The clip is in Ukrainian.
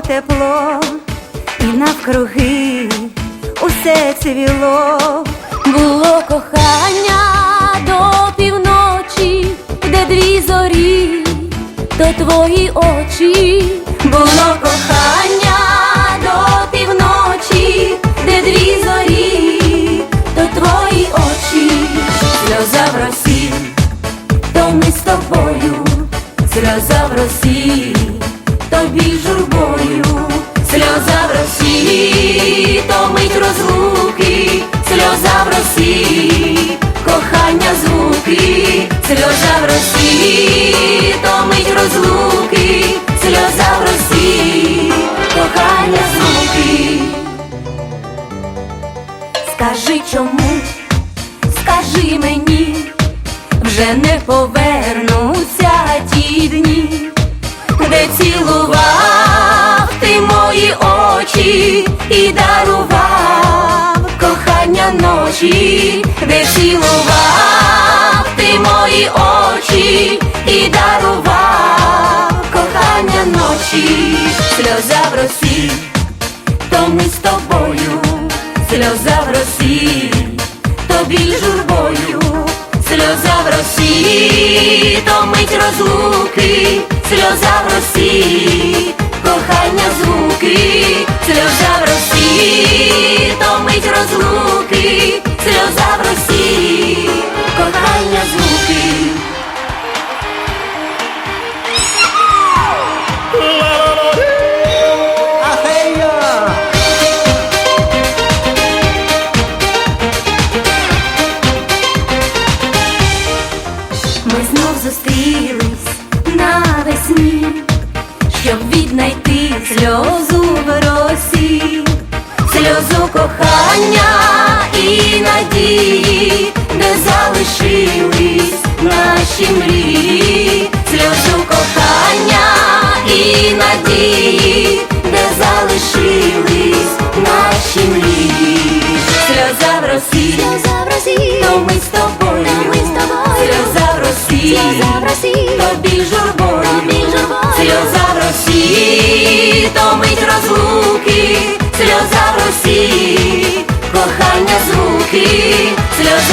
тепло, і навкруги усе цвіло, було кохання до півночі, де дві зорі, то твої очі, було кохання до півночі, де дві зорі, то твої очі, сльоза в росі, то ми з тобою, сльоза в росі тобі журбою, сльоза в росі, то мить розлуки, сльоза в росі, кохання звуки, сльоза в росі, то мить розлуки, сльоза в росі, кохання звуки. Скажи чому, скажи мені, вже не дні, цілував ти мої очі і дарував. Кохання ночі, де цілував. Ти мої очі і дарував. Кохання ночі, сльоза в росі, то ми з тобою, сльоза в росі, тобі журбою, сльоза в росі, то мить розлуки, сльоза в росі, кохання звуки, сльоза в росі, томить розлуки, сльоза навесні, щоб віднайти сльозу в росі, сльозу кохання і надії, де залишились наші мрії, сльозу кохання і надії, де залишились наші мрії, сльоза в росі, Сльоза в Росії, то ми з тобою, то ми з тобою. сльоза в Росії, Сльоза в Росії, тобі журбою. Сльоза в Росії, то мить розлуки, сльоза в Росії, кохання звуки, сльоза